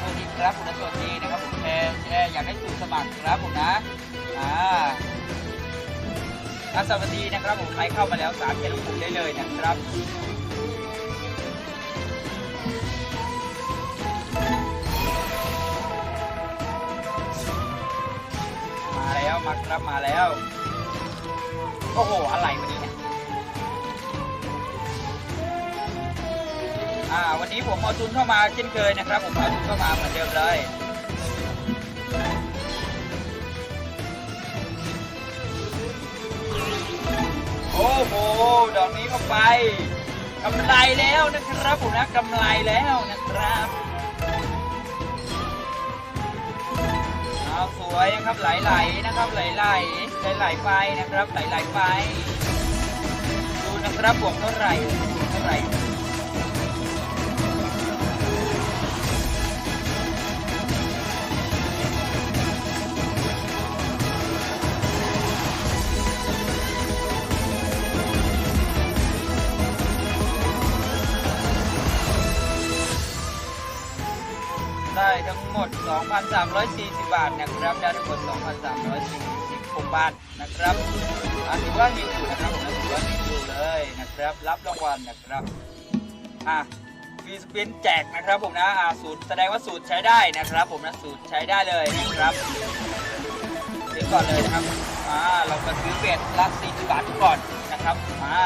สวัสดีครับผมสวัสดีนะครับผมแชร์แชร์อยากให้สูตรสมัครครับผมนะ อ่าอาสวัสดีนะครับผมใครเข้ามาแล้วสามเขียนลงปุ่มได้เลยนะครับมาแล้วมาครับมาแล้ว โอ้โห อะไรวันนี้เนี่ย อ่าวันนี้ผมเอาทุนเข้ามาเช่นเคยนะครับ ผมเอาทุนเข้ามาเหมือนเดิมเลยโอ้โหดอกนี้เข้าไปกำไรแล้วนะครับผมนะกำไรแล้วนะครับเอาสวยนะครับไหลๆนะครับไหลๆไหลๆไปนะครับไหลๆไปดูนะครับบวกเท่าไหร่เท่าไหร่ ทั้งหมด 2,340 บาทนะครับได้ทั้งหมด 2,346บาทนะครับอะถือว่าหิวอยู่นะครับผมถือว่าหิวอยู่เลยนะครับ รับรางวัลนะครับอะฟีสปินแจกนะครับผมนะอ่าสูตรแสดงว่าสูตรใช้ได้นะครับ ผมนะสูตรใช้ได้เลยนะครับซื้อก่อนเลยนะครับอ่าเรามาซื้อเบ็ดละ40บาทก่อนนะครับมา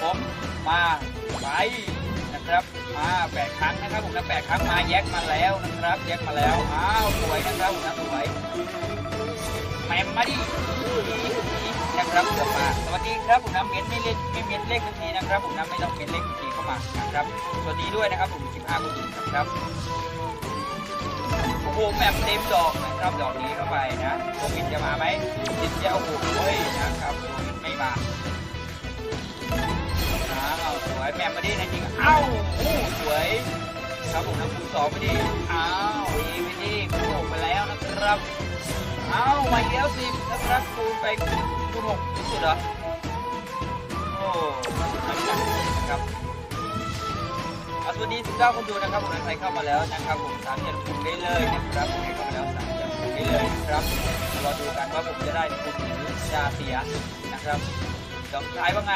ผมมาไป นะครับมาแปดครั้งนะครับผมนะแปดครั้งมาแยกมาแล้วนะครับ แยกมาแล้วอ้าวสวยนะครับผมนะสวยแหมมมาดินะครับเดี๋ยวมาสวัสดีครับผมนะเม็ดไม่เล่นไม่เม็ดเลขทันทีนะครับผมนะไม่ต้องเม็ดเลขทันทีเข้ามานะครับสวัสดีด้วยนะครับผม15คนนะครับโอ้โหแมปเต็มดอกนะครับดอกนี้เข้าไปนะโควิดจะมาไหมติดเจ้าโอ้โหนะครับโควิดไม่มา วยแมปมาดีนะจริงเอ้าโอ้สวยครับผมนะคูณสองไปดีอ้าวดีไปดีคูณหกไปแล้วนะครับเอ้ามาอีกแล้วสินะครับคูณไปคูณหกสุดเหรอโอ้ไม่ได้นะครับอะสวัสดี19คนดูนะครับผมใครเข้ามาแล้วนะครับผมสามเจ็ดปุ่ได้เลยนะครับใครเข้ามาแล้วสามเจ็ดปุ่ได้เลยนะครับรอดูกันว่าผมจะได้ปุ่หรือจะเสียนะครับดอกท้ายว่าไง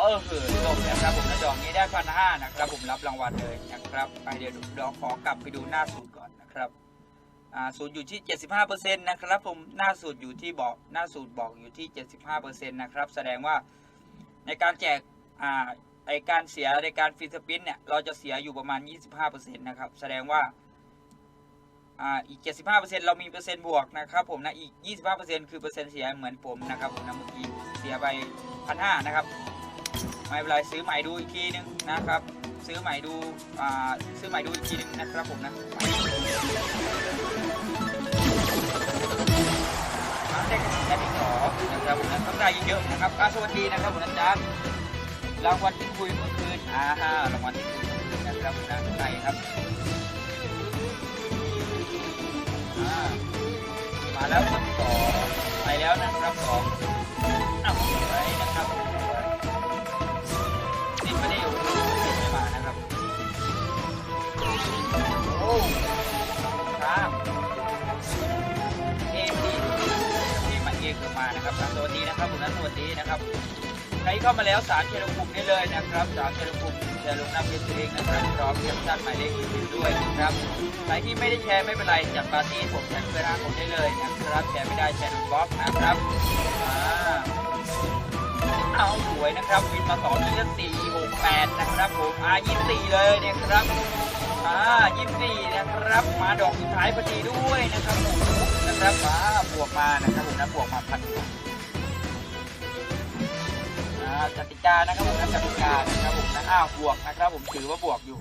เออคือจบนะครับผมนะดอกนี้ได้พันห้านะครับผมรับรางวัลเลยนะครับไปเดี๋ยวดอกขอกลับไปดูหน้าสูตรก่อนนะครับอ่าสูตรอยู่ที่ 75%นะครับผมหน้าสูตรอยู่ที่บอกหน้าสูตรบอกอยู่ที่ 75%นะครับแสดงว่าในการแจกอ่าไอการเสียในการฟรีสปินเนี่ยเราจะเสียอยู่ประมาณ 25%นะครับแสดงว่าอ่าอีก 75%เรามีเปอร์เซ็นต์บวกนะครับผมนะอีก 25%คือเปอร์เซ็นต์เสียเหมือนผมนะครับผมนะเมื่อกี้เสียไปพันห้านะครับ ไม่เป็นไรซื้อใหม่ดูอีกทีนึงนะครับ ซื้อใหม่ดูอ่าซื้อใหม่ดูอีกทีนึงนะครับผมนะมาได้กันได้ที่สองนะครับผมนะกำไรเยอะๆนะครับอ่าสวัสดีนะครับผมนะจ๊ะรางวัลที่คุยเมื่อคืนอ่าฮะรางวัลที่คุยเมื่อคืนนะครับนะใครครับมาแล้วครับสองไปแล้วนะครับสอง นะครับสวัสดีนะครับคุณนัทสวัสดีนะครับใครเข้ามาแล้วสารเชลคุมได้เลยนะครับสารเชลคุมจะลงน้ำเพียงตัวเองนะครับพร้อมเพียงสั้นหมายเลขยืนด้วยนะครับใครที่ไม่ได้แชร์ไม่เป็นไรจัดปาร์ตี้ผมแชร์เพื่อนรักผมได้เลยนะครับแชร์ไม่ได้แชร์บล็อกนะครับเอาสวยนะครับวินมาสองยี่สี่หกแปดนะครับผมอายี่สี่เลยเนี่ยครับอ่ายี่สี่นะครับ มาดอกสุดท้ายพอดีด้วยนะครับผม กมานะครับผมนะบวกมาพันกว่าอ่ากติกานะครับผมนะกติกานะครับผมนะอ้าวบวกนะครับผมถือว่าบวกอยู่